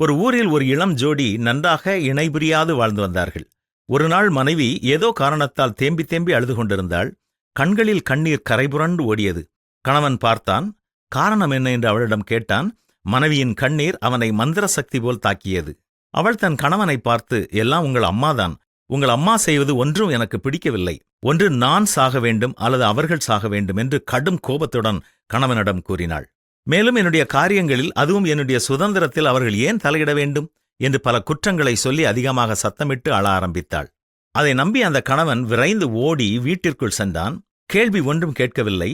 ஒரு ஊரில் ஒரு இளம் ஜோடி நன்றாக இணைபுரியாது வாழ்ந்து வந்தார்கள். ஒரு நாள் மனைவி ஏதோ காரணத்தால் தேம்பி தேம்பி அழுது கொண்டிருந்தாள். கண்களில் கண்ணீர் கரைபுரண்டு ஓடியது. கணவன் பார்த்தான். காரணம் என்ன என்று அவளிடம் கேட்டான். மனைவியின் கண்ணீர் அவனை மந்திர சக்தி போல் தாக்கியது. அவள் தன் கணவனை பார்த்து எல்லாம் உங்கள் அம்மாதான். உங்கள் அம்மா செய்வது ஒன்றும் எனக்கு பிடிக்கவில்லை. ஒன்று நான் சாக வேண்டும் அல்லது அவர்கள் சாக வேண்டும் என்று கடும் கோபத்துடன் கணவனிடம் கூறினாள். மேலும் என்னுடைய காரியங்களில் அதுவும் என்னுடைய சுதந்திரத்தில் அவர்கள் ஏன் தலையிட வேண்டும் என்று பல குற்றங்களை சொல்லி அதிகமாக சத்தமிட்டு அழ ஆரம்பித்தாள். அதை நம்பி அந்த கணவன் விரைந்து ஓடி வீட்டிற்குள் சென்றான். கேள்வி ஒன்றும் கேட்கவில்லை.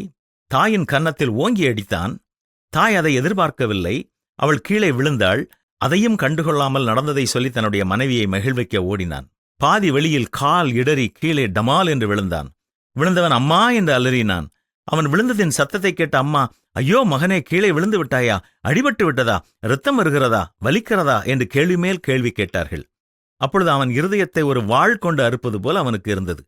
தாயின் கன்னத்தில் ஓங்கி அடித்தான். தாய் அதை எதிர்பார்க்கவில்லை. அவள் கீழே விழுந்தாள். அதையும் கண்டுகொள்ளாமல் நடந்ததை சொல்லி தன்னுடைய மனைவியை மகிழ்விக்க ஓடினான். பாதி வெளியில் கால் இடறி கீழே டமால் என்று விழுந்தான். விழுந்தவன் அம்மா என்று அலறினான். அவன் விழுந்ததின் சத்தத்தை கேட்ட அம்மா ஐயோ மகனே கீழே விழுந்து விட்டாயா? அடிபட்டு விட்டதா? இரத்தம் வருகிறதா? வலிக்கிறதா? என்று கேள்வி மேல் கேள்வி கேட்டார்கள். அப்பொழுது அவன் இருதயத்தை ஒரு வாள் கொண்டு அறுப்பது போல் அவனுக்கு இருந்தது.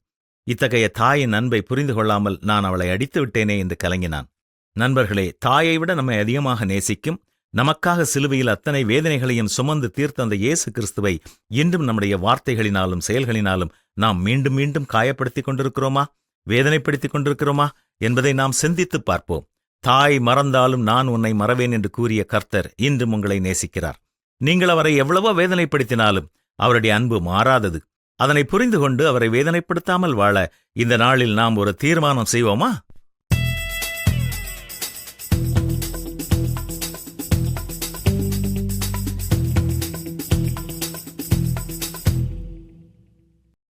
இத்தகைய தாயின் அன்பை புரிந்து கொள்ளாமல் நான் அவளை அடித்து விட்டேனே என்று கலங்கினான். நண்பர்களே தாயை விட நம்மை அதிகமாக நேசிக்கும் நமக்காக சிலுவையில் அத்தனை வேதனைகளையும் சுமந்து தீர்த்த அந்த இயேசு கிறிஸ்துவை இன்றும் நம்முடைய வார்த்தைகளினாலும் செயல்களினாலும் நாம் மீண்டும் மீண்டும் காயப்படுத்திக் கொண்டிருக்கிறோமா? வேதனைப்படுத்திக் கொண்டிருக்கிறோமா என்பதை நாம் சிந்தித்துப் பார்ப்போம். தாய் மறந்தாலும் நான் உன்னை மறவேன் என்று கூறிய கர்த்தர் இன்றும் உங்களை நேசிக்கிறார். நீங்கள் அவரை எவ்வளவோ வேதனைப்படுத்தினாலும் அவருடைய அன்பு மாறாதது. அதனை புரிந்து கொண்டு அவரை வேதனைப்படுத்தாமல் வாழ இந்த நாளில் நாம் ஒரு தீர்மானம் செய்வோமா?